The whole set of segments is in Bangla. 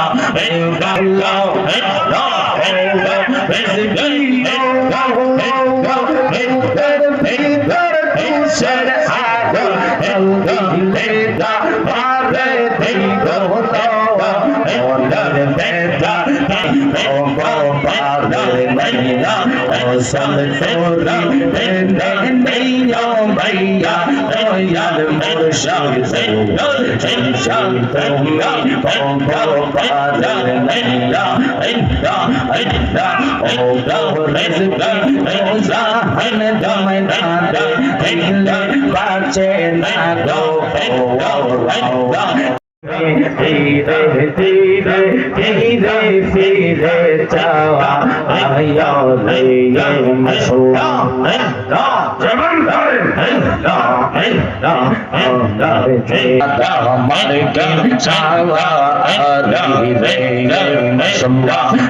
Hey, Bache na go, oh, oh, oh, oh.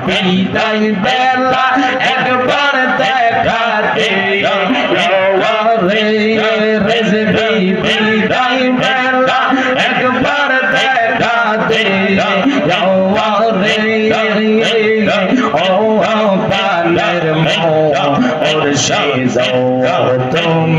বিদায় বেলা একবার দেখা দে রে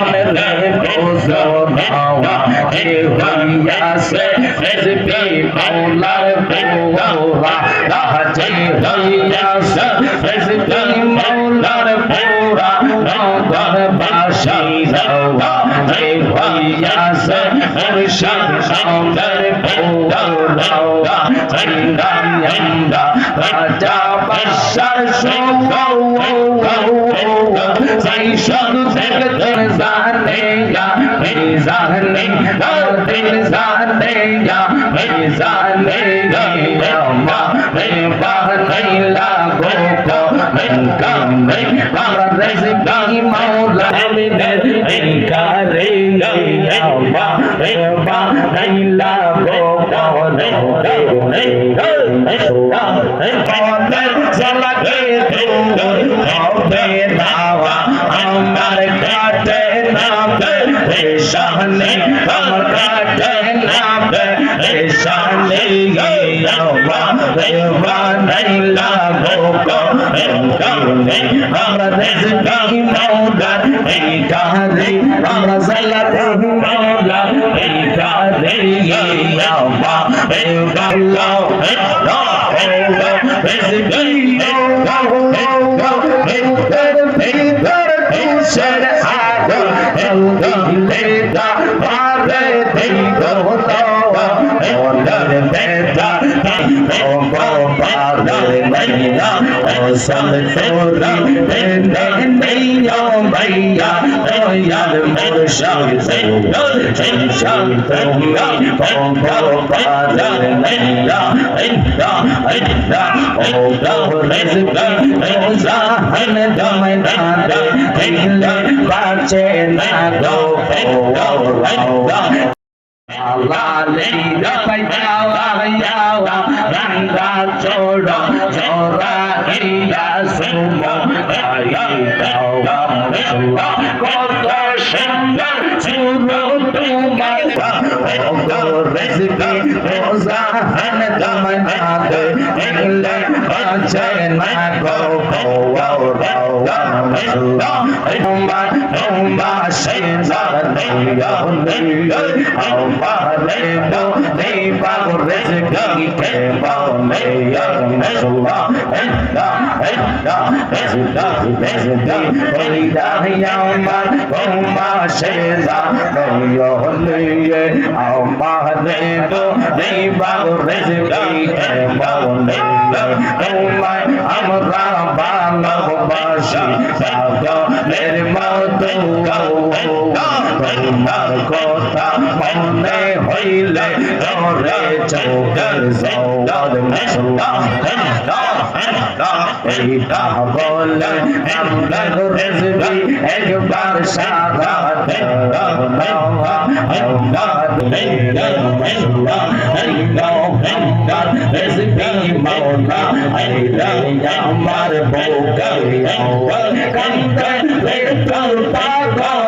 নগর বাসি হওয়া হে হইয়া সে परेशान से दिल जानेगा मेरी जानेगा दिल जानेगा मेरी जानेगा मेरा मेरे बाहर नहीं लागो को इनका नहीं बाहर रज़का मौला मेरे इनका रहेगा मेरा मेरे बाहर नहीं लागो को इनका नहीं रहेगा मेरा मेरे बाहर चला गए दूर আমরা রেজকি মৌলা এই কারে আমরা সালাতে মৌলা এই কারে গিয়াওয়া এমকাল্লা এমকা এমকা রেজকি মৌলা ভিতর ভিতর তুষার আগো এলদিলে দা ও সাল তোরি বেন্দে নেইয়া মাইয়া linda pajawa yawa randa choro chora linda sumo ayawa linda koto shanda churo tumata ogo rezki oza hanada manade inle bajena go kowa rawa linda tumba tumba shenza linda linda চোড়ো চোরা ইয়া সুমো আই যাওয়া মুসলা কত সুন্দর সুরো তোমার ওগো রেজকি রোজা হান দমনাতে দিলে বাঁচে না গো ও রাওয়া মুসলা তোমার তোমার সেজানে আমারে বলে বাবু রেজকি মনে হইলে ধরে চোখের জওয়াদ মশলা এইটা বলে আমরা রেজবি একবার সারা আমার বোকা কান্দে তোর পাগলেরা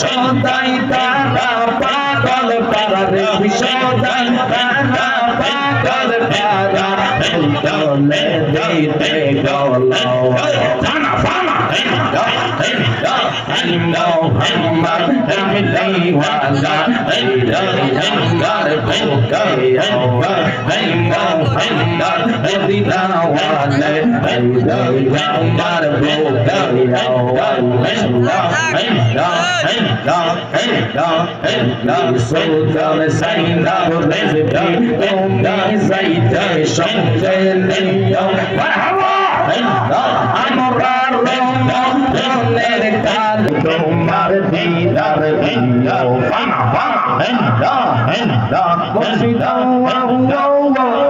সদাই তারা পাগল পারা সদাই তারা পাগল পারা দলে দিতে গল ফানা ফানা মোহাম্মদ রহমতি ওয়ালা আমার বোকাইয়া মোহাম্মদ মদিনা ওয়ালা আমার বোকাইয়া সুলতান সাইনা রেজকি তুমি সাইতে সঙ্গে নিও মারহাবা আমরা রমনের কাল তোমার দিদার দিও ফানা ফানা হেন্দা হেন্দা মসজিদ ও ও ও ও মুর্শিদ ও ও ও মাশাআল্লাহ হেন্দা হেন্দা হেন্দা সুলতান সাইনা রেজকি তুমি সাইতে সঙ্গে নিও আমরা রমনের কাল আমরা রম আমার গায়ে মালা দিও রেজকি মাওলা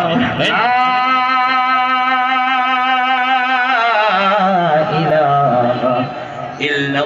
Oh, El